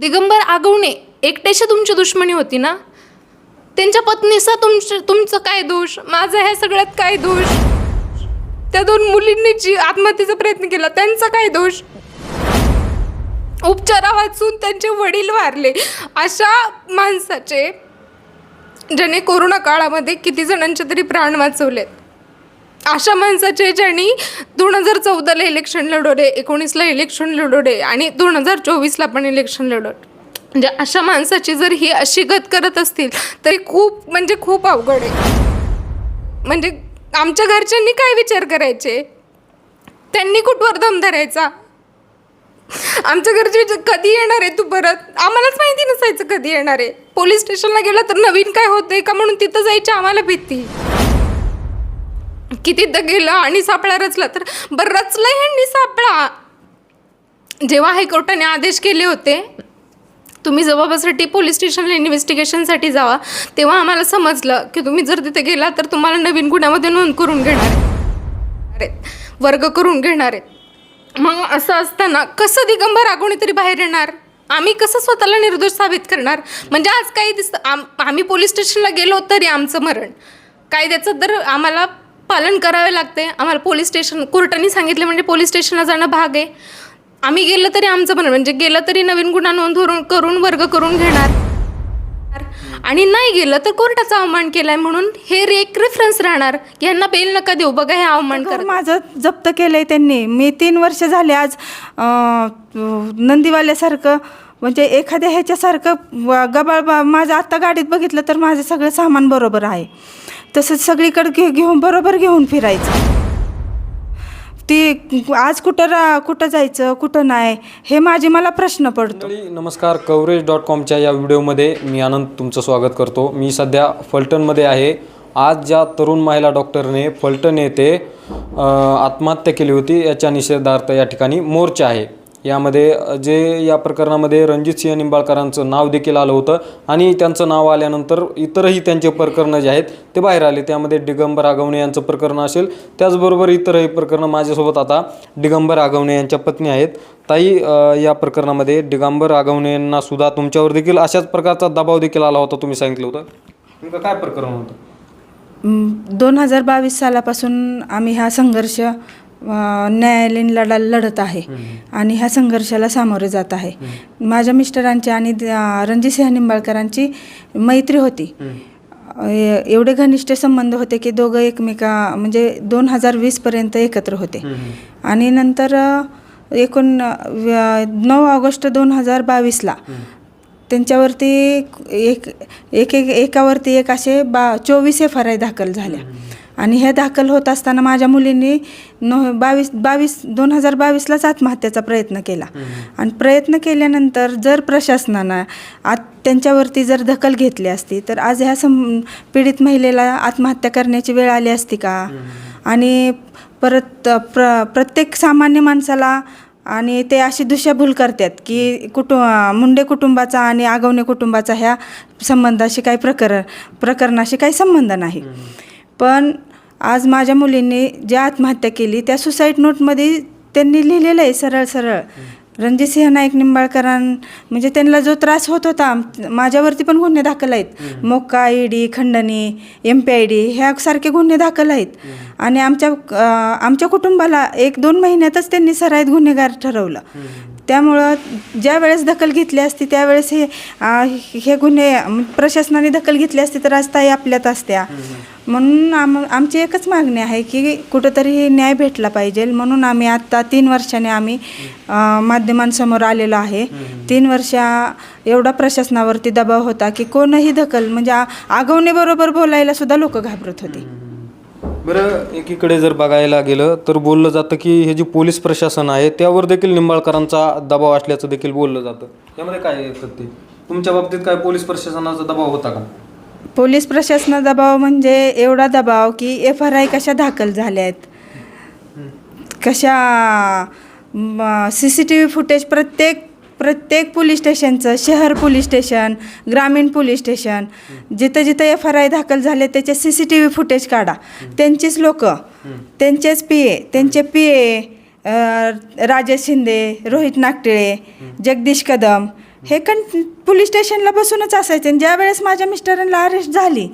दिगंबर आगवणे एकट्याशी तुमची दुश्मनी होती ना? त्यांच्या पत्नीचा तुमचं तुमचं काय दोष? माझा ह्या सगळ्यात काय दोष? त्या दोन मुलींनी जी आत्महत्येचा प्रयत्न केला त्यांचा काय दोष? उपचारा वाचून त्यांचे वडील वारले. अशा माणसाचे ज्याने कोरोना काळामध्ये किती जणांचे तरी प्राण वाचवलेत. अशा माणसाचे ज्यांनी दोन हजार चौदाला इलेक्शन लढवले एकोणीसला इलेक्शन लढवले आणि दोन हजार चोवीसला पण इलेक्शन लढवले. म्हणजे अशा माणसाची जर ही अशी गत करत असतील तरी खूप म्हणजे खूप अवघड आहे. म्हणजे आमच्या घरच्यांनी काय विचार करायचे? त्यांनी कुठवर दम धरायचा? आमच्या घरचे विचार, कधी येणार आहे तू परत? आम्हालाच माहिती नसायचं कधी येणार आहे. पोलीस स्टेशनला गेला तर नवीन काय होतंय का म्हणून तिथं जायची आम्हाला भीती. कितीदा गेलं आणि सापळा रचला तर बरं रचला ह्यांनी सापळा. जेव्हा हायकोर्टाने आदेश केले होते तुम्ही जबाबासाठी पोलीस स्टेशनला इन्व्हेस्टिगेशनसाठी जावा तेव्हा आम्हाला समजलं की तुम्ही जर तिथे गेला तर तुम्हाला नवीन गुन्ह्यामध्ये नोंद करून घेणार आहेत. वर्ग करून घेणार आहेत. मग असं असताना कसं दिगंबर आगोणी तरी बाहेर येणार? आम्ही कसं स्वतःला निर्दोष साबित करणार? म्हणजे आज काही दिसतं आम आम्ही पोलीस स्टेशनला गेलो तरी आमचं मरण. कायद्याचं तर आम्हाला पालन करावे लागते. आम्हाला पोलीस स्टेशन कोर्टाने सांगितले म्हणजे पोलीस स्टेशनला जाणं भाग आहे. आम्ही गेलं तरी आमचं मरण म्हणजे गेलं तरी नवीन गुन्हा नोंद करून वर्ग करून घेणार. आणि नाही गेलं तर कोर्टाचा अवमान केलाय म्हणून हे एक रेफरन्स राहणार. यांना बेल नका देऊ बघा हे अवमान कर माझं जप्त केलंय त्यांनी. मी तीन वर्ष झाले आज नंदीवाल्यासारखं म्हणजे एखाद्या ह्याच्यासारखं गबाळ माझं आत्ता गाडीत बघितलं तर माझं सगळं सामान बरोबर आहे. तसंच सगळीकडे घे घेऊन बरोबर घेऊन फिरायचं. ती आज कुठं रा कुठं जायचं कुठं नाही हे माझे मला प्रश्न पडतो. मंडळी नमस्कार. कवरेज डॉट कॉमच्या या व्हिडिओमध्ये मी आनंद तुमचं स्वागत करतो. मी सध्या फलटणमध्ये आहे. आज ज्या तरुण महिला डॉक्टरने फलटण येथे अ, आत्महत्या केली होती याच्या निषेधार्थ या ठिकाणी मोर्चा आहे. यामध्ये जे या प्रकरणामध्ये रणजित सिंह निंबाळकरांचं नाव देखील आलं होतं आणि त्यांचं नाव आल्यानंतर इतरही त्यांचे प्रकरणं जे आहेत ते बाहेर आले. त्यामध्ये दिगंबर आगवणे यांचं प्रकरण असेल. त्याचबरोबर इतरही प्रकरणं माझ्यासोबत आता दिगंबर आगवणे यांच्या पत्नी आहेत. ताई या प्रकरणामध्ये दिगंबर आगवणे यांना सुद्धा तुमच्यावर देखील अशाच प्रकारचा दबाव देखील आला होता तुम्ही सांगितलं होतं. नेमकं काय प्रकरण होतं? दोन हजार बावीस सालापासून आम्ही हा संघर्ष न्यायालयीन लढा लढत आहे. आणि ह्या संघर्षाला सामोरे जात आहे. माझ्या मिस्टरांची आणि रणजितसिंह निंबाळकरांची मैत्री होती. एवढे घनिष्ठ संबंध होते की दोघं एकमेका म्हणजे दोन हजार वीसपर्यंत एकत्र होते. आणि नंतर एकूण नऊ ऑगस्ट दोन हजार बावीसला त्यांच्यावरती एक एक एक एकावरती एक असे बा चोवीस एफ आर आय दाखल झाल्या. आणि ह्या दाखल होत असताना माझ्या मुलींनी नो बावीस बावीस दोन हजार बावीसलाच आत्महत्येचा प्रयत्न केला. आणि प्रयत्न केल्यानंतर जर प्रशासनानं आत त्यांच्यावरती जर दखल घेतली असती तर आज ह्या सम पीडित महिलेला आत्महत्या करण्याची वेळ आली असती का? आणि परत प्र प्रत्येक सामान्य माणसाला आणि ते अशी दिशाभूल करतात की कुटु मुंडे कुटुंबाचा आणि आगवणे कुटुंबाचा ह्या संबंधाशी काही प्रकर प्रकरणाशी काही संबंध नाही. पण आज माझ्या मुलींनी ज्या आत्महत्या केली त्या सुसाईड नोटमध्ये त्यांनी लिहिलेलं आहे सरळ सरळ. रणजितसिंह नाईक निंबाळकरां म्हणजे त्यांना जो त्रास होत होता माझ्यावरती पण गुन्हे दाखल आहेत. मोक्का ई डी खंडणी एम पी आय डी ह्यासारखे गुन्हे दाखल आहेत. आणि आमच्या आमच्या कुटुंबाला एक दोन महिन्यातच त्यांनी सराईत गुन्हेगार ठरवलं. त्यामुळं ज्या वेळेस दखल घेतली असती त्यावेळेस हे हे गुन्हे प्रशासनाने दखल घेतली असती तर आज ताई आपल्यात असत्या. म्हणून आम आमची एकच मागणी आहे की कुठंतरी हे न्याय भेटला पाहिजे. म्हणून आम्ही आत्ता तीन वर्षाने आम्ही माध्यमांसमोर आलेलो आहे. तीन वर्षा एवढा प्रशासनावरती दबाव होता की कोणही दखल म्हणजे आगवणेबरोबर बोलायला सुद्धा लोक घाबरत होते. बरं एकीकडे जर बघायला गेलं तर बोललं जातं की हे जे पोलीस प्रशासन आहे त्यावर देखील निंबाळकरांचा दबाव असल्याचं देखील बोललं जातं. यामध्ये काय येतं ते तुमच्या बाबतीत काय पोलीस प्रशासनाचा दबाव होता का? पोलीस प्रशासना दबाव म्हणजे एवढा दबाव की एफ आर आय कशा दाखल झाल्या आहेत कशा C C T V footage प्रत्येक प्रत्येक पोलीस स्टेशनचं शहर पोलीस स्टेशन ग्रामीण पोलीस स्टेशन जिथं जिथं एफ आर आय दाखल झाले त्याचे C C T V footage काढा. त्यांचीच लोक त्यांचेच पी ए त्यांचे पी ए राजेश शिंदे रोहित नागटिळे जगदीश कदम हे कं पोलीस स्टेशनला बसूनच असायचे. आणि ज्या वेळेस माझ्या मिस्टरांना अरेस्ट झाली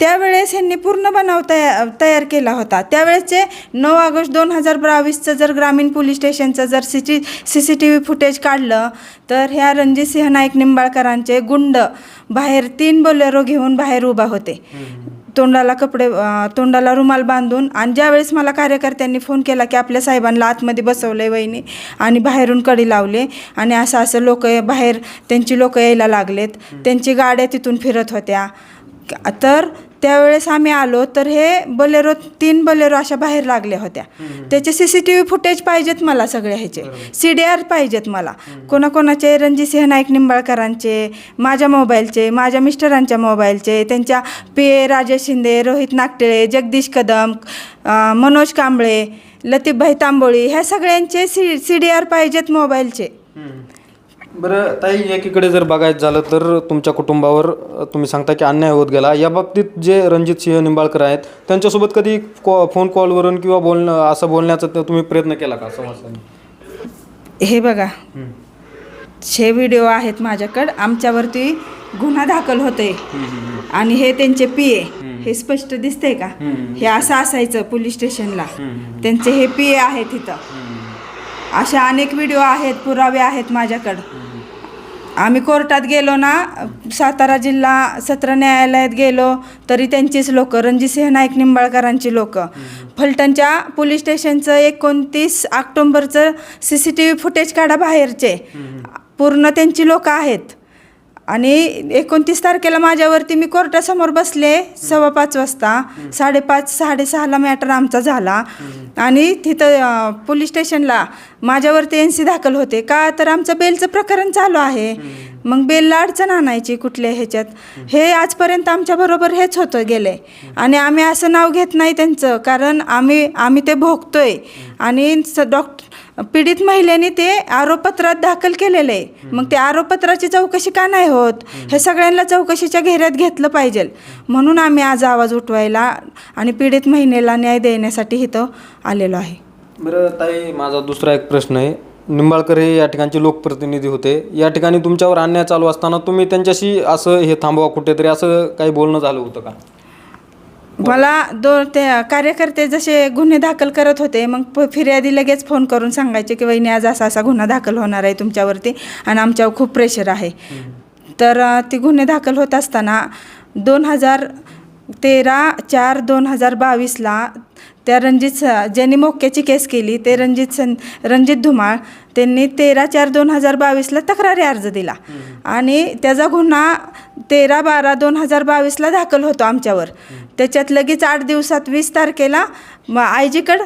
त्यावेळेस ह्यांनी पूर्ण बनाव तया तयार केला होता. त्यावेळेसचे नऊ ऑगस्ट दोन हजार बावीसचं जर ग्रामीण पोलीस स्टेशनचं जर C T C C T V footage काढलं तर ह्या रणजितसिंह नाईक निंबाळकरांचे गुंड बाहेर तीन बोलेरो घेऊन बाहेर उभा होते. तोंडाला कपडे तोंडाला रुमाल बांधून आणि ज्यावेळेस मला कार्यकर्त्यांनी फोन केला की आपल्या साहेबांना आतमध्ये बसवलं आहे वहिनी आणि बाहेरून कडी लावले आणि असं असं लोक बाहेर त्यांची लोक यायला लागलेत. त्यांची गाड्या तिथून फिरत होत्या. तर त्यावेळेस आम्ही आलो तर हे बलेरो तीन बलेरो अशा बाहेर लागल्या होत्या. त्याचे C C T V footage पाहिजेत मला सगळे ह्याचे. सी डी आर पाहिजेत मला. कोणाकोणाचे रणजितसिंह नाईक निंबाळकरांचे माझ्या मोबाईलचे माझ्या मिस्टरांच्या मोबाईलचे त्यांच्या पी ए राजेश शिंदे रोहित नागटिळे जगदीश कदम मनोज कांबळे लतीफभाई तांबोळी ह्या सगळ्यांचे सी सी डी आर पाहिजेत मोबाईलचे. बरं ताई एकीकडे जर बघायचं झालं तर तुमच्या कुटुंबावर तुम्ही सांगता की अन्याय होत गेला. या बाबतीत जे रणजित सिंह निंबाळकर आहेत त्यांच्यासोबत कधी कॉ फोन कॉलवरून किंवा बोलणं असं बोलण्याचा त- तुम्ही प्रयत्न केला का? समस्या हे बघा. हे व्हिडिओ आहेत माझ्याकडं आमच्यावरती गुन्हा दाखल होते आणि हे त्यांचे पी ए हे स्पष्ट दिसतंय का? हे असं असायचं पोलीस स्टेशनला. त्यांचे हे पी ए आहेत इथं अशा अनेक व्हिडिओ आहेत पुरावे आहेत माझ्याकडं. आम्ही कोर्टात गेलो ना सातारा जिल्हा सत्र न्यायालयात गेलो तरी त्यांचीच लोक रणजितसिंह नाईक निंबाळकरांची लोक. फलटणच्या पोलीस स्टेशनचं एकोणतीस ऑक्टोंबरचं C C T V footage काढा बाहेरचे. पूर्ण त्यांची लोक आहेत. आणि एकोणतीस तारखेला माझ्यावरती मी कोर्टासमोर बसले सव्वा पाच वाजता. साडेपाच साडेसहाला मॅटर आमचा झाला. आणि तिथं पोलीस स्टेशनला माझ्यावरती एन सी दाखल होते. का तर आमचं बेलचं प्रकरण चालू आहे. मग बेलला अडचण आणायची कुठल्या ह्याच्यात. हे आजपर्यंत आमच्याबरोबर हेच होतं गेले आणि आम्ही असं नाव घेत नाही त्यांचं. कारण आम्ही आम्ही ते भोगतोय. आणि स डॉक्टर पीडित महिलेने ते आरोपपत्रात दाखल केलेलं. आहे मग ते आरोपपत्राची चौकशी का नाही होत? हे सगळ्यांना चौकशीच्या घेऱ्यात घेतलं पाहिजे. म्हणून आम्ही आज आवाज उठवायला आणि पीडित महिलेला न्याय देण्यासाठी इथं आलेलो आहे. बरं ताई माझा दुसरा एक प्रश्न आहे. निंबाळकर हे या ठिकाणचे लोकप्रतिनिधी होते. या ठिकाणी तुमच्यावर अन्याय चालू असताना तुम्ही त्यांच्याशी असं हे थांबवा कुठेतरी असं काही बोलणं झालं होतं का? मला दोन ते कार्यकर्ते जसे गुन्हे दाखल करत होते मग प- फिर्यादी लगेच फोन करून सांगायचे की वहिनी आज असा असा गुन्हा दाखल होणार आहे तुमच्यावरती आणि आमच्यावर खूप प्रेशर आहे. तर ती गुन्हे दाखल होत असताना दोन हजार तेरा चार दोन हजार बावीसला त्या रणजित स- ज्यांनी मोक्याची केस केली ते रणजित सन रणजित धुमाळ त्यांनी तेरा चार दोन हजार बावीसला तक्रारी अर्ज दिला. आणि त्याचा गुन्हा तेरा बारा दोन हजार बावीसला दाखल होतो आमच्यावर. त्याच्यात लगेच आठ दिवसात वीस तारखेला म आय जीकडं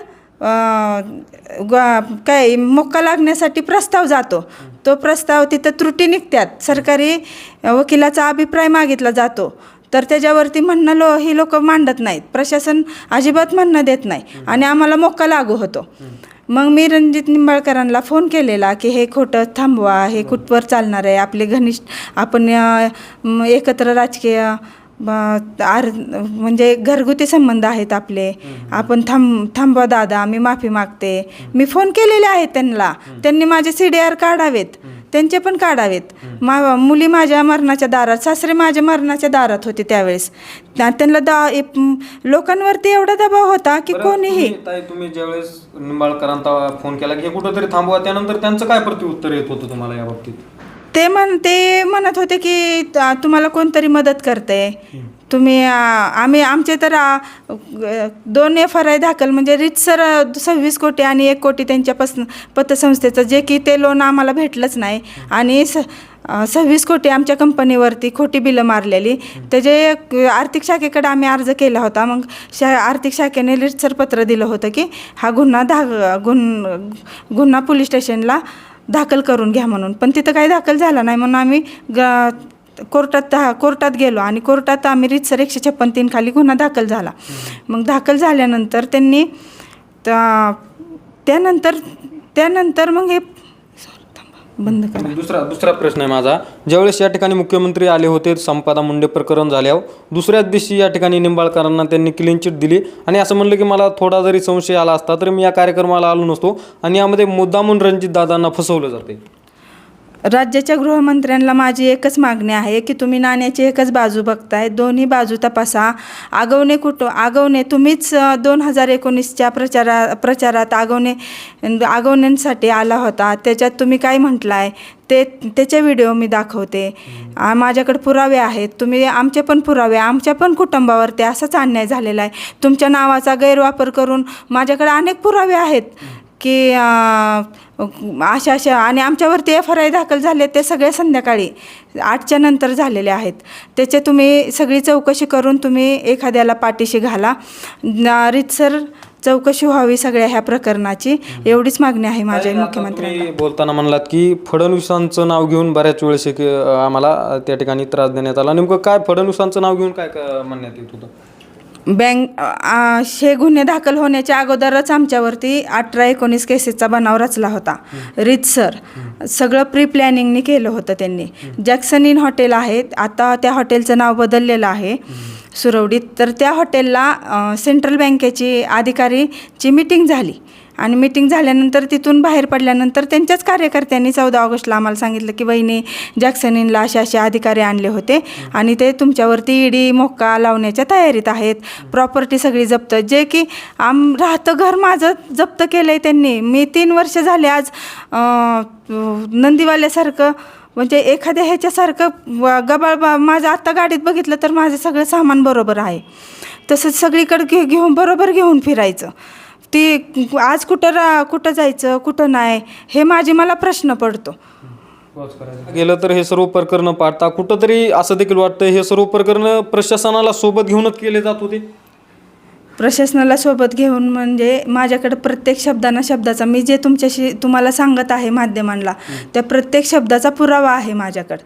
काय मोक्का लागण्यासाठी प्रस्ताव जातो. तो प्रस्ताव तिथं त्रुटी निघतात सरकारी वकिलाचा अभिप्राय मागितला जातो. तर त्याच्यावरती म्हणणं लो ही लोक मांडत नाहीत. प्रशासन अजिबात म्हणणं देत नाही. आणि आम्हाला मोक्का लागू होतो. मग मी रणजित निंबाळकरांना फोन केलेला की हे खोटं थांबवा हे कुठवर चालणार आहे? आपले घनिष्ठ आपण एकत्र राजकीय आर म्हणजे घरगुती संबंध आहेत आपले. आपण थांब थांबवा दादा मी माफी मागते. मी फोन केलेले आहेत त्यांना. त्यांनी माझे सी डी आर काढावेत. त्यांचे पण काढावेत. मा मुली माझ्या मरणाच्या दारात सासरे माझ्या मरणाच्या दारात होते त्यावेळेस. त्या- त्यांना दा लोकांवरती एवढा दबाव होता की कोणीही तुम्ही- ज्यावेळेस निंबाळकरांचा फोन केला की कुठंतरी थांबवा त्यानंतर त्यांचं काय प्रत्युत्तर येत होतं तुम्हाला या बाबतीत? ते म्हण ते म्हणत होते की तुम्हाला कोणतरी मदत करते. तुम्ही आम्ही आमचे तर दोन एफ आर आय दाखल म्हणजे रितसर सव्वीस कोटी आणि एक कोटी त्यांच्या पतसंस्थेचं जे की ते लोन आम्हाला भेटलंच नाही. आणि स सव्वीस कोटी आमच्या कंपनीवरती खोटी बिलं मारलेली. त्याचे एक आर्थिक शाखेकडे आम्ही अर्ज केला होता मग शा आर्थिक शाखेने रितसर पत्र दिलं होतं की हा गुन्हा धा गुन गुन्हा पोलीस स्टेशनला दाखल करून घ्या म्हणून. पण तिथं काही दाखल झाला नाही म्हणून आम्ही ग कोर्टात कोर्टात गेलो आणि कोर्टात आम्ही रितसर एकशे छप्पन तीन खाली गुन्हा दाखल झाला. मग दाखल झाल्यानंतर त्यांनी त्या- त्यानंतर त्यानंतर मग हे बंद करा. दुसरा दुसरा प्रश्न आहे माझा. ज्यावेळेस या ठिकाणी मुख्यमंत्री आले होते संपादा मुंडे प्रकरण झाल्यावर दुसऱ्याच दिवशी या ठिकाणी निंबाळकरांना त्यांनी क्लीन चिट दिली. आणि असं म्हणलं की मला थोडा जरी संशय आला असता तर मी या कार्यक्रमाला आलो नसतो. आणि यामध्ये मुद्दामून रणजित दादांना फसवलं जाते राज्याच्या गृहमंत्र्यांना माझी एकच मागणी आहे की तुम्ही नाण्याची एकच बाजू बघताय दोन्ही बाजू तपासा. आगवणे कुठं आगवणे तुम्हीच दोन हजार एकोणीसच्या प्रचारा प्रचारात आगवणे आगवण्यांसाठी आला होता. त्याच्यात तुम्ही काय म्हटलं आहे ते त्याचे व्हिडिओ मी दाखवते. माझ्याकडे पुरावे आहेत. तुम्ही आमचे पण पुरावे आमच्या पण कुटुंबावरती असाच अन्याय झालेला आहे. तुमच्या नावाचा गैरवापर करून माझ्याकडे अनेक पुरावे आहेत की अशा अशा आणि आमच्यावरती एफ आर आय दाखल झाले ते सगळे संध्याकाळी आठच्या नंतर झालेले आहेत. त्याचे तुम्ही सगळी चौकशी करून तुम्ही एखाद्याला पाठीशी घाला. रीतसर चौकशी व्हावी सगळ्या ह्या प्रकरणाची. एवढीच मागणी आहे माझ्या तुम्ही बोलताना म्हणलात की फडणवीसांचं नाव घेऊन बऱ्याच वेळेस आम्हाला त्या ठिकाणी त्रास देण्यात आला. नेमकं काय फडणवीसांचं नाव घेऊन काय काय म्हणण्यात येत होतं? बँक आ, हे गुन्हे दाखल होण्याच्या अगोदरच आमच्यावरती अठरा एकोणीस केसेसचा बनाव रचला होता. रितसर सगळं प्री प्लॅनिंगने केलं होतं त्यांनी. जॅक्सन इन हॉटेल आहेत आता त्या हॉटेलचं नाव बदललेलं आहे. सुरवडीत तर त्या हॉटेलला सेंट्रल बँकेची अधिकारीची मीटिंग झाली. आणि मिटिंग झाल्यानंतर तिथून बाहेर पडल्यानंतर त्यांच्याच कार्यकर्त्यांनी चौदा ऑगस्टला आम्हाला सांगितलं की वहिनी जॅक्सनींला असे असे अधिकारी आणले होते आणि ते तुमच्यावरती ईडी मोक्का लावण्याच्या तयारीत आहेत. प्रॉपर्टी सगळी जप्त. जे की आम राहतं घर माझं जप्त केलं आहे त्यांनी. मी तीन वर्ष झाले आज नंदीवाल्यासारखं म्हणजे एखाद्या ह्याच्यासारखं गबाळ बा माझं आत्ता गाडीत बघितलं तर माझं सगळं सामान बरोबर आहे. तसंच सगळीकडे घे घेऊन बरोबर घेऊन फिरायचं. ती आज कुठं रा कुठं जायचं कुठं नाही हे माझी मला प्रश्न पडतो. गेलं तर हे सर्व प्रकरणं पाडता. कुठंतरी असं देखील वाटतं हे सर्व प्रकरणं प्रशासनाला सोबत घेऊनच केले जात होते. प्रशासनाला सोबत घेऊन म्हणजे माझ्याकडे प्रत्येक शब्दाना शब्दाचा मी जे तुमच्याशी तुम्हाला सांगत आहे माध्यमांना त्या प्रत्येक शब्दाचा पुरावा आहे माझ्याकडं.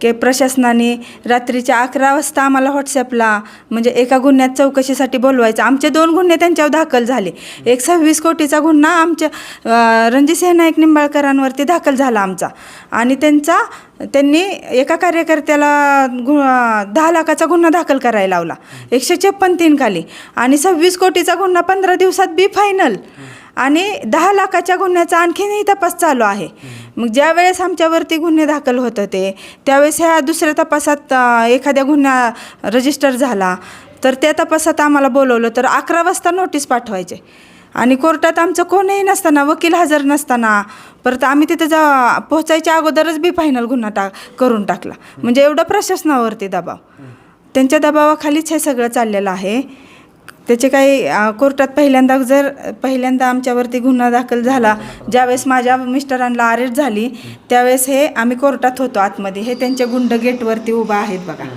की प्रशासनाने रात्रीच्या अकरा वाजता आम्हाला व्हॉट्सॲपला म्हणजे एका गुन्ह्यात चौकशीसाठी बोलवायचं. आमचे दोन गुन्हे त्यांच्यावर दाखल झाले. एक सव्वीस कोटीचा गुन्हा आमच्या रणजितसिंह नाईक निंबाळकरांवरती दाखल झाला आमचा. आणि त्यांचा त्यांनी एका कार्यकर्त्याला गु दहा लाखाचा गुन्हा दाखल करायला लावला. एकशे छप्पन तीन खाली. आणि सव्वीस कोटीचा गुन्हा पंधरा दिवसात बी फायनल आणि दहा लाखाच्या गुन्ह्याचा आणखीनही तपास चालू आहे. मग ज्या वेळेस आमच्यावरती गुन्हे दाखल होत होते त्यावेळेस ह्या दुसऱ्या तपासात एखाद्या गुन्हा रजिस्टर झाला तर त्या तपासात आम्हाला बोलवलं तर अकरा वाजता नोटीस पाठवायचे. आणि कोर्टात आमचं कोणीही नसताना वकील हजर नसताना परत आम्ही तिथं जा पोहोचायच्या अगोदरच बी फायनल गुन्हा टा करून टाकला. म्हणजे एवढं प्रशासनावरती दबाव. त्यांच्या दबावाखालीच हे सगळं चाललेलं आहे. त्याचे काही कोर्टात पहिल्यांदा जर पहिल्यांदा आमच्यावरती गुन्हा दाखल झाला ज्यावेळेस माझ्या मिस्टरांना अरेस्ट झाली त्यावेळेस हे आम्ही कोर्टात होतो आतमध्ये. हे त्यांच्या गुंड गेटवरती उभा आहेत बघा.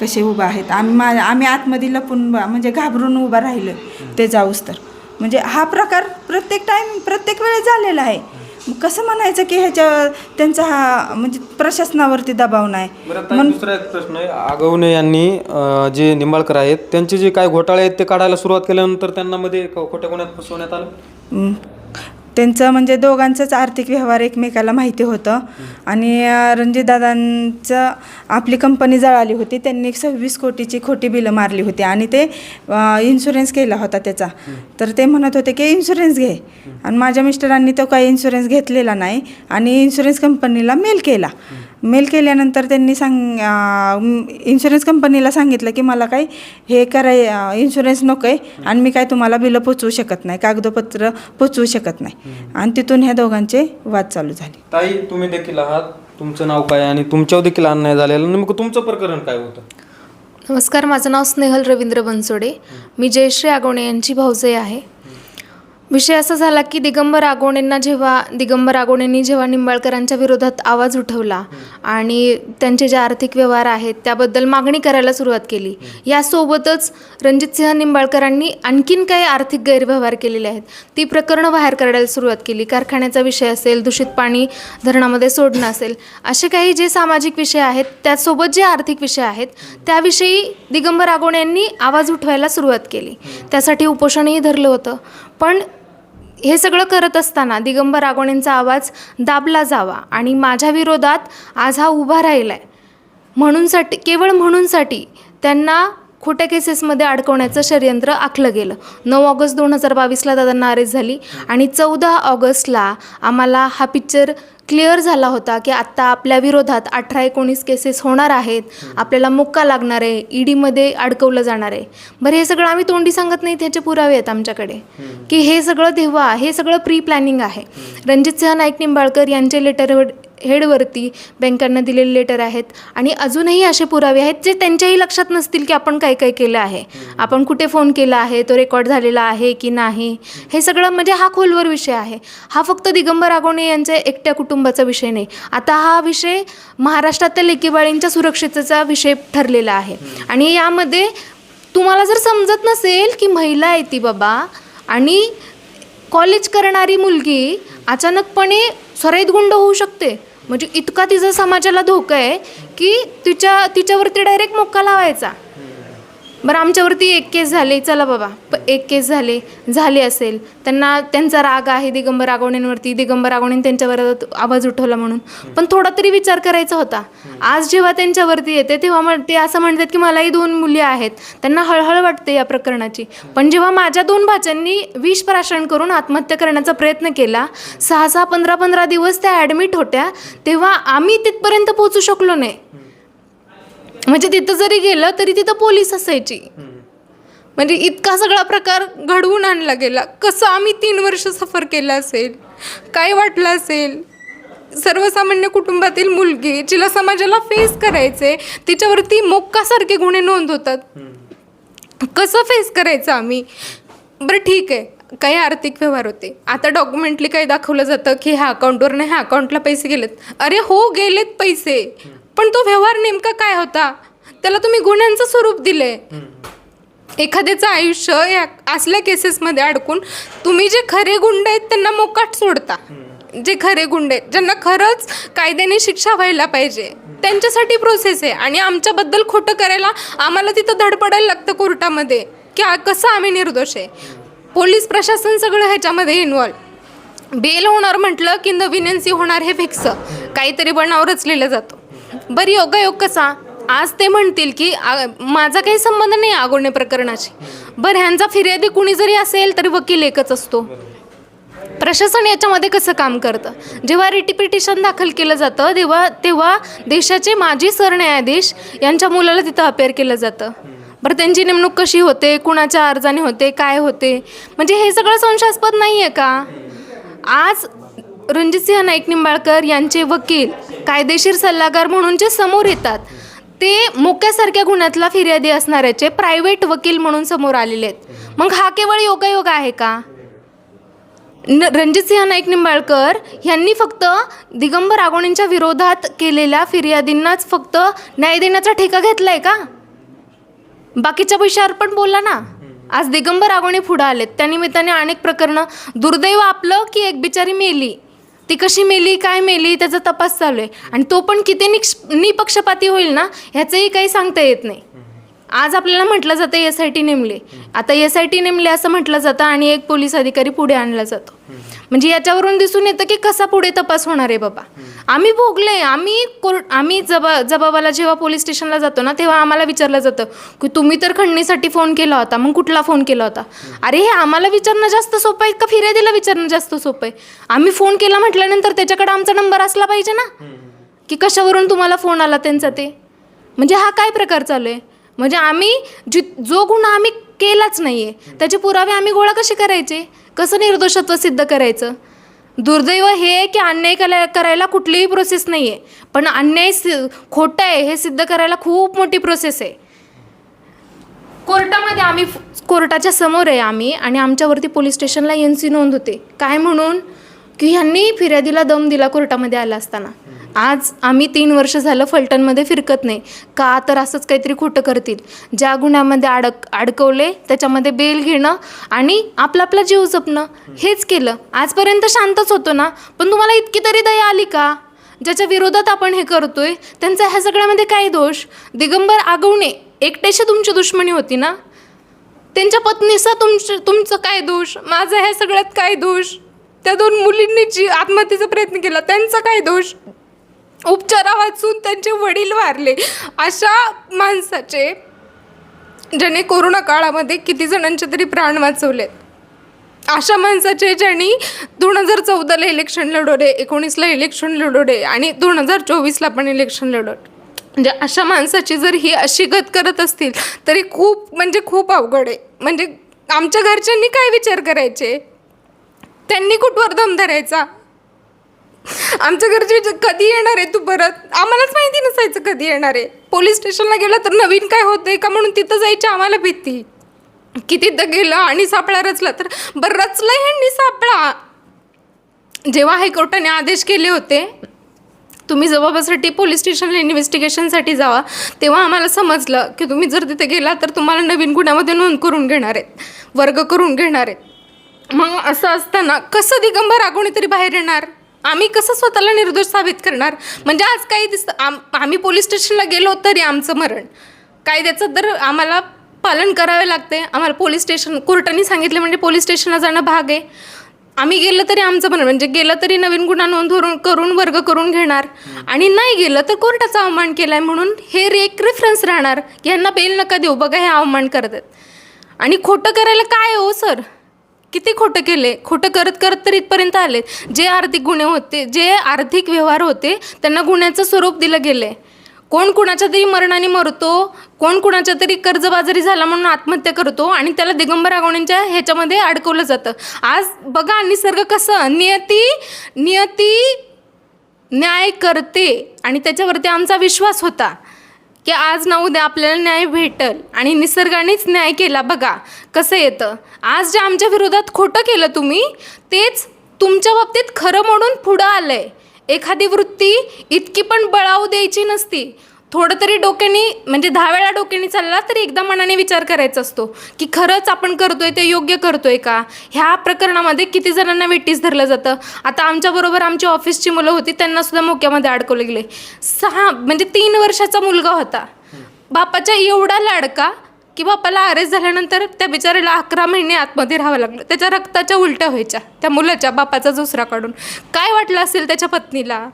कसे उभा आहेत. आम्ही मा आम्ही आतमध्ये लपून बा- म्हणजे घाबरून उभा राहिलो ते जाऊस तर. म्हणजे हा प्रकार प्रत्येक टाईम प्रत्येक वेळेस झालेला आहे. कसं म्हणायचं की ह्याच्या त्यांचा हा म्हणजे प्रशासनावरती दबाव नाही? बरं ताई, दुसरा एक प्रश्न आहे. आगवणे यांनी अं, जे निंबाळकर आहेत त्यांचे जे काय घोटाळे आहेत ते काढायला सुरुवात केल्यानंतर त्यांना मध्ये क- खोट्या गुन्ह्यात फसवण्यात आलं. त्यांचं म्हणजे दोघांचंच आर्थिक व्यवहार एकमेकाला माहिती होतं. आणि रणजितदादांचं आपली कंपनी जळाली होती त्यांनी सव्वीस कोटीची खोटी बिलं मारली होती आणि ते इन्शुरन्स केला होता त्याचा. तर ते म्हणत होते की इन्शुरन्स घे. आणि माझ्या मिस्टरांनी तो काही इन्शुरन्स घेतलेला नाही आणि इन्शुरन्स कंपनीला मेल केला. मेल केल्यानंतर त्यांनी सांग इन्शुरन्स कंपनीला सांगितलं की मला काही हे कराय इन्शुरन्स नको आहे आणि मी काय तुम्हाला बिलं पोचवू शकत नाही कागदपत्र पोचवू शकत नाही. आणि तिथून ह्या दोघांचे वाद चालू झाले. ताई तुम्ही देखील आहात. तुमचं नाव काय आणि तुमच्यावर देखील अन्याय झालेला नेमकं तुमचं प्रकरण काय होतं? नमस्कार माझं नाव स्नेहल रवींद्र बनसोडे. मी जयश्री आगवणे यांची भाऊजई आहे. विषय असा झाला की दिगंबर आगोणेंना जेव्हा दिगंबर आगोणेंनी जेव्हा निंबाळकरांच्या विरोधात आवाज उठवला आणि त्यांचे जे आर्थिक व्यवहार आहेत त्याबद्दल मागणी करायला सुरुवात केली. यासोबतच रणजितसिंह निंबाळकरांनी आणखीन काही आर्थिक गैरव्यवहार केलेले आहेत. ती प्रकरणं बाहेर काढायला सुरुवात केली. कारखान्याचा विषय असेल दूषित पाणी धरणामध्ये सोडणं असेल असे काही जे सामाजिक विषय आहेत त्यासोबत जे आर्थिक विषय आहेत त्याविषयी दिगंबर आगोणे यांनी आवाज उठवायला सुरुवात केली. त्यासाठी उपोषणही धरलं होतं. पण हे सगळं करत असताना दिगंबर आगोणेंचा आवाज दाबला जावा आणि माझ्या विरोधात आज हा उभा राहिला आहे म्हणूनसाठी केवळ म्हणूनसाठी त्यांना खोट्या केसेसमध्ये अडकवण्याचं षडयंत्र आखलं गेलं. नऊ ऑगस्ट दोन हजार बावीसला दादांना अरेस्ट झाली आणि चौदा ऑगस्टला आम्हाला हा पिक्चर क्लिअर झाला होता की आत्ता आपल्या विरोधात अठरा एकोणीस केसेस होणार आहेत. आपल्याला मुक्का लागणार आहे. ईडीमध्ये अडकवलं जाणार आहे. बरं हे सगळं आम्ही तोंडी सांगत नाही त्याचे पुरावे आहेत आमच्याकडे. की हे सगळं तेव्हा हे सगळं प्री प्लॅनिंग आहे. रणजित सिंह नाईक निंबाळकर यांचे लेटरवर हेडवरती बँकांना दिलेले लेटर आहेत. आणि अजूनही असे पुरावे आहेत जे त्यांच्याही लक्षात नसतील की आपण काय काय केलं आहे. आपण कुठे फोन केला आहे तो रेकॉर्ड झालेला आहे की नाही? हे सगळं म्हणजे हा खोलवर विषय आहे. हा फक्त दिगंबर आगोणे यांच्या एकट्या कुटुंबाचा विषय नाही. आता हा विषय महाराष्ट्रातील लेकीबाळींच्या सुरक्षेचा विषय ठरलेला आहे. आणि यामध्ये तुम्हाला जर समजत नसेल की महिला आहे ती बाबा आणि कॉलेज करणारी मुलगी अचानकपणे सराईत गुंड होऊ शकते. म्हणजे इतका तिचा समाजाला धोका आहे की तिच्या तिच्यावरती डायरेक्ट मोक्का लावायचा. बरं आमच्यावरती एक केस झाले. चला बाबा. प एक केस झाले. झाले असेल. त्यांना त्यांचा राग आहे दिगंबर आगवण्यांवरती दिगंबर आगवणे त्यांच्यावर आवाज उठवला म्हणून. पण थोडा तरी विचार करायचा होता. आज जेव्हा त्यांच्यावरती येते तेव्हा मग ते असं म्हणतात की मलाही दोन मुली आहेत. त्यांना हळहळ वाटते या प्रकरणाची. पण जेव्हा माझ्या दोन भाच्यांनी विष प्राशन करून आत्महत्या करण्याचा प्रयत्न केला सहा सहा पंधरा पंधरा दिवस त्या ॲडमिट होत्या तेव्हा आम्ही तिथपर्यंत पोहोचू शकलो नाही. म्हणजे तिथं जरी गेलं तरी तिथं पोलीस असायची. म्हणजे इतका सगळा प्रकार घडवून आणला गेला. कसं आम्ही तीन वर्ष सफर केलं असेल? काय वाटलं असेल? सर्वसामान्य कुटुंबातील मुलगी जिला समाजाला फेस करायचे तिच्यावरती मोक्कासारखे गुन्हे नोंद होतात. कसं फेस करायचं आम्ही? बरं ठीक आहे. काही आर्थिक व्यवहार होते. आता डॉक्युमेंटली काही दाखवलं जातं की ह्या अकाउंटवर नाही ह्या अकाउंटला पैसे गेलेत. अरे हो गेलेत पैसे. पण तो व्यवहार नेमका काय होता? त्याला तुम्ही गुन्ह्यांचं स्वरूप दिले. एखाद्याचं आयुष्य या असल्या केसेसमध्ये अडकून तुम्ही जे खरे गुंड आहेत त्यांना मोकाट सोडता. जे खरे गुंड आहेत ज्यांना खरंच कायद्याने शिक्षा व्हायला पाहिजे त्यांच्यासाठी प्रोसेस आहे. आणि आमच्याबद्दल खोटं करायला आम्हाला तिथं धडपडायला लागतं कोर्टामध्ये. की कसं आम्ही निर्दोष आहे? पोलीस प्रशासन सगळं ह्याच्यामध्ये इन्वॉल्व बेल होणार म्हटलं की नवीन एन सी होणार हे फिक्स काहीतरी बनाव रचलेलं जातो. बरं योगायोग कसा? आज ते म्हणतील की आ- माझा काही संबंध नाही आगोणे प्रकरणाशी. बरं ह्यांचा फिर्यादी कुणी जरी असेल तरी वकील एकच असतो. प्रशासन याच्यामध्ये कसं काम करतं? जेव्हा रिटी पिटिशन दाखल केलं जातं तेव्हा तेव्हा देशाचे माजी सरन्यायाधीश यांच्या मुलाला तिथं अपेअर केलं जातं. बरं त्यांची नेमणूक कशी होते? कुणाच्या अर्जाने होते? काय होते? म्हणजे हे सगळं संशयास्पद नाही आहे का? आज रणजितसिंह नाईक निंबाळकर यांचे वकील कायदेशीर सल्लागार म्हणून जे समोर येतात ते मोक्यासारख्या गुन्ह्यातला फिर्यादी असणाऱ्याचे प्रायव्हेट वकील म्हणून समोर आलेले आहेत. मग हा केवळ योगायोग आहे का? न रणजितसिंह नाईक निंबाळकर यांनी फक्त दिगंबर आगोणींच्या विरोधात केलेल्या फिर्यादींनाच फक्त न्याय देण्याचा ठेका घेतला आहे का? बाकीच्या पैशावर पण बोला ना. आज दिगंबर आगोणे पुढं आलेत. त्यानिमित्ताने अनेक प्रकरणं. दुर्दैव आपलं की एक बिचारी मेली. ती कशी मेली काय मेली त्याचा तपास चालू आहे. आणि तो पण किती निक्ष निपक्षपाती होईल ना ह्याचंही काही सांगता येत नाही. आज आपल्याला म्हटलं जातं एस आय टी नेमले. आता एस आय टी नेमले असं म्हटलं जातं आणि एक पोलीस अधिकारी पुढे आणला जातो. म्हणजे याच्यावरून दिसून येतं की कसा पुढे तपास होणार आहे बाबा. आम्ही भोगले आम्ही कोर्ट आम्ही जबा जबाबाला जेव्हा पोलीस स्टेशनला जातो ना तेव्हा आम्हाला विचारलं जातं की तुम्ही तर खंडणीसाठी फोन केला होता मग कुठला फोन केला होता? अरे हे आम्हाला विचारणं जास्त सोपं आहे का? फिर्यादीला विचारणं जास्त सोपं आहे? आम्ही फोन केला म्हटल्यानंतर त्याच्याकडे आमचा नंबर असला पाहिजे ना? की कशावरून तुम्हाला फोन आला त्यांचा ते? म्हणजे हा काय प्रकार चालू आहे? म्हणजे आम्ही जि जो गुन्हा आम्ही केलाच नाही आहे त्याचे पुरावे आम्ही गोळा कसे करायचे? कसं निर्दोषत्व सिद्ध करायचं? दुर्दैव हे आहे की अन्याय कला करायला कुठलीही प्रोसेस नाही आहे पण अन्याय सि खोटं आहे हे सिद्ध करायला खूप मोठी प्रोसेस आहे. कोर्टामध्ये आम्ही कोर्टाच्या समोर आहे आम्ही आणि आमच्यावरती पोलीस स्टेशनला एन सी नोंद होते. काय म्हणून? की ह्यांनी फिर्यादीला दम दिला कोर्टामध्ये आला असताना. आज आम्ही तीन वर्ष झालं फलटणमध्ये फिरकत नाही. का तर असंच काहीतरी खोटं करतील. ज्या गुन्ह्यामध्ये अडक अडकवले त्याच्यामध्ये बेल घेणं आणि आपला आपला जीव जपणं. हेच केलं. आजपर्यंत शांतच होतो ना? पण तुम्हाला इतकी तरी दया आली का? ज्याच्या विरोधात आपण हे करतोय त्यांचा ह्या सगळ्यामध्ये काय दोष? दिगंबर आगवणे एकट्याशी तुमची दुश्मनी होती ना? त्यांच्या पत्नीचा तुमचं तुमचं काय दोष? माझा ह्या सगळ्यात काय दोष? त्या दोन मुलींनी जी आत्महत्येचा प्रयत्न केला त्यांचा काय दोष? उपचारा वाचून त्यांचे वडील वारले. अशा माणसाचे ज्याने कोरोना काळामध्ये किती जणांचे तरी प्राण वाचवलेत. अशा माणसाचे ज्यांनी दोन हजार चौदाला इलेक्शन लढवले एकोणीसला इलेक्शन लढवले आणि दोन हजार चोवीसला पण इलेक्शन लढवले. म्हणजे अशा माणसाची जर ही अशी गत करत असतील तरी खूप म्हणजे खूप अवघड आहे. म्हणजे आमच्या घरच्यांनी काय विचार करायचे? त्यांनी कुठवर दम धरायचा? आमच्या घरचे विचार कधी येणार आहे तू परत? आम्हालाच माहिती नसायचं कधी येणार आहे. पोलीस स्टेशनला गेला तर नवीन काय होतंय का म्हणून तिथं जायची आम्हाला भीती. की तिथं गेलं आणि सापळा रचला तर? बरं रचलं ह्यांनी सापळा. जेव्हा हायकोर्टाने आदेश केले होते तुम्ही जबाबासाठी पोलीस स्टेशनला इन्व्हेस्टिगेशनसाठी जावा तेव्हा आम्हाला समजलं की तुम्ही जर तिथे गेला तर तुम्हाला नवीन गुन्ह्यामध्ये नोंद करून घेणार आहेत. वर्ग करून घेणार आहेत. मग असं असताना कसं दिगंबर आगोणी तरी बाहेर येणार? आम्ही कसं स्वतःला निर्दोष साबित करणार? म्हणजे आज काही दिसतं आम आम्ही पोलीस स्टेशनला गेलो तरी आमचं मरण. कायद्याचं तर आम्हाला पालन करावे लागते. आम्हाला पोलीस स्टेशन कोर्टाने सांगितले म्हणजे पोलीस स्टेशनला जाणं भाग आहे. आम्ही गेलं तरी आमचं मरण. म्हणजे गेलं तरी नवीन गुन्हा नोंद करून वर्ग करून घेणार. आणि नाही गेलं तर कोर्टाचा अवमान केलाय म्हणून हे एक रेफरन्स राहणार. की यांना बेल नका देऊ. बघा हे अवमान करतात. आणि खोटं करायला काय हो सर? किती खोटं केले? खोटं करत करत तर इथपर्यंत आले. जे आर्थिक गुन्हे होते जे आर्थिक व्यवहार होते त्यांना गुन्ह्याचं स्वरूप दिलं गेलं आहे कोण कुणाच्या तरी मरणाने मरतो कोण कुणाच्या तरी कर्जबाजारी झाला म्हणून आत्महत्या करतो आणि त्याला दिगंबर आगवण्यांच्या ह्याच्यामध्ये अडकवलं जातं. आज बघा निसर्ग कसं नियती नियती न्याय करते आणि त्याच्यावरती आमचा विश्वास होता. की आज ना उद्या आपल्याला न्याय भेटल आणि निसर्गानेच न्याय केला. बघा कसं येतं? आज जे आमच्या विरोधात खोटं केलं तुम्ही तेच तुमच्या बाबतीत खरं म्हणून पुढं आलं आहे एखादी वृत्ती इतकी पण बळावू द्यायची नसती. थोडं तरी डोक्याने म्हणजे दहा वेळा डोक्याने चालला तरी एकदा मनाने विचार करायचा असतो की खरंच आपण करतोय ते योग्य करतोय का? ह्या प्रकरणामध्ये किती जणांना वेटीस धरलं जातं? आता आमच्याबरोबर आमची ऑफिसची मुलं होती त्यांना सुद्धा मोक्यामध्ये अडकवले गेले. सहा म्हणजे तीन वर्षाचा मुलगा होता. बापाच्या एवढा लाडका की बापाला अरेस्ट झाल्यानंतर त्या बिचाऱ्याला अकरा महिने आतमध्ये राहावं लागलं. त्याच्या रक्ताच्या उलट्या व्हायच्या त्या मुलाच्या बापाचा दुसरा काढून. काय वाटलं असेल त्याच्या पत्नीला?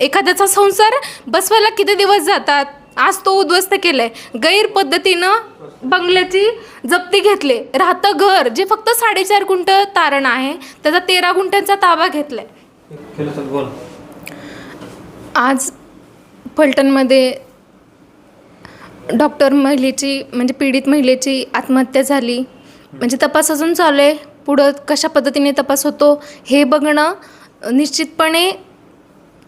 एखाद्याचा संसार बसवायला किती दिवस जातात? आज तो उद्ध्वस्त केलाय. गैर पद्धतीनं बंगल्याची जप्ती घेतले. राहतं घर जे फक्त साडेचार गुंठ तारण आहे त्याचा तेरा गुंठ्यांचा ताबा घेतलाय. आज फलटणमध्ये डॉक्टर महिलेची म्हणजे पीडित महिलेची आत्महत्या झाली. म्हणजे तपास अजून चालू आहे. पुढं कशा पद्धतीने तपास होतो हे बघणं निश्चितपणे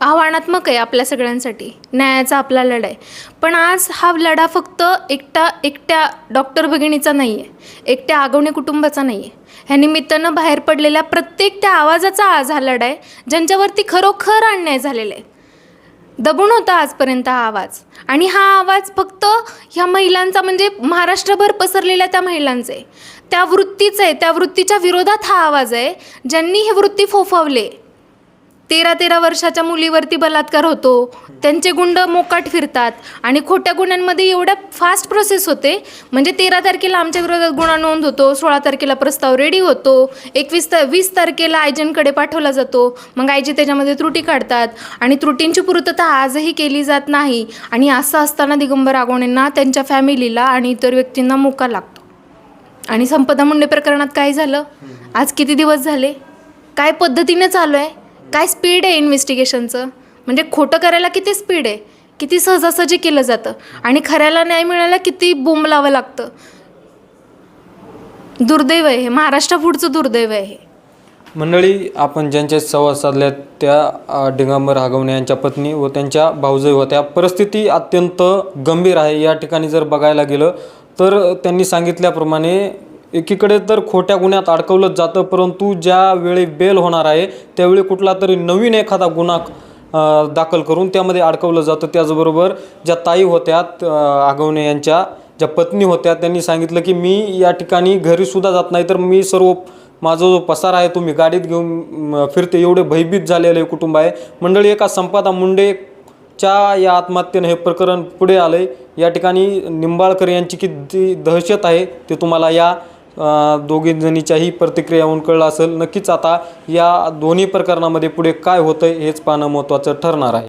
आव्हानात्मक आहे आपल्या सगळ्यांसाठी. न्यायाचा आपला लढा आहे पण आज हा लढा फक्त एकटा एकट्या डॉक्टर भगिनीचा नाही आहे एकट्या आगवणे कुटुंबाचा नाही आहे ह्या निमित्तानं बाहेर पडलेल्या प्रत्येक त्या आवाजाचा आज हा लढा आहे ज्यांच्यावरती खरोखर अन्याय झालेला आहे. दबून होता आजपर्यंत हा आवाज. आणि हा आवाज फक्त ह्या महिलांचा म्हणजे महाराष्ट्रभर पसरलेल्या त्या महिलांचा आहे. त्या वृत्तीचं आहे. त्या वृत्तीच्या विरोधात हा आवाज आहे. ज्यांनी हे वृत्ती फोफावले. तेरा तेरा वर्षाच्या मुलीवरती बलात्कार होतो. त्यांचे गुंड मोकाट फिरतात आणि खोट्या गुन्ह्यांमध्ये एवढ्या फास्ट प्रोसेस होते. म्हणजे तेरा तारखेला आमच्या विरोधात गुन्हा नोंद होतो सोळा तारखेला प्रस्ताव रेडी होतो एकवीस ता वीस तारखेला आयजनकडे पाठवला जातो. मग आयजी त्याच्यामध्ये त्रुटी काढतात आणि त्रुटींची पूर्तता आजही केली जात नाही आणि असं असताना दिगंबर आगोणेंना त्यांच्या फॅमिलीला आणि इतर व्यक्तींना मोका लागतो. आणि संपदा मुंडे प्रकरणात काय झालं? आज किती दिवस झाले? काय पद्धतीने चालू आहे? काय स्पीड आहे इन्व्हेस्टिगेशनचं म्हणजे खोटं करायला किती स्पीड आहे? किती सहजासहजी केलं जातं? आणि खऱ्याला न्याय मिळायला किती बोंब लावं लागतं? दुर्दैव आहे हे. महाराष्ट्रापुढचं दुर्दैव आहे हे. मंडळी आपण ज्यांच्या संवाद साधल्यात त्या अ, दिगंबर हागवणे यांच्या पत्नी व त्यांच्या भाऊजई होत्या परिस्थिती अत्यंत गंभीर आहे. या ठिकाणी जर बघायला गेलं तर त्यांनी सांगितल्याप्रमाणे एकीकडे तर खोट्या गुन्ह्यात अडकवलंच जातं परंतु ज्या वेळी बेल होणार आहे त्यावेळी कुठला तरी नवीन एखादा गुन्हा दाखल करून त्यामध्ये अडकवलं जातं. त्याचबरोबर ज्या ताई होत्या आगवणे यांच्या ज्या पत्नी होत्या त्यांनी सांगितलं की मी या ठिकाणी घरीसुद्धा जात नाही तर मी सर्व माझा जो पसार आहे तो मी गाडीत घेऊन फिरते एवढे भयभीत झालेले कुटुंब आहे. मंडळी एका संपादा मुंडेच्या या आत्महत्येनं हे प्रकरण पुढे आलंय. या ठिकाणी निंबाळकर यांची किती दहशत आहे ते तुम्हाला या दोघीजणीच्याही प्रतिक्रियाहून कळलं असेल. नक्कीच आता या दोन्ही प्रकरणामध्ये पुढे काय होतं हेच पाहणं महत्त्वाचं ठरणार आहे.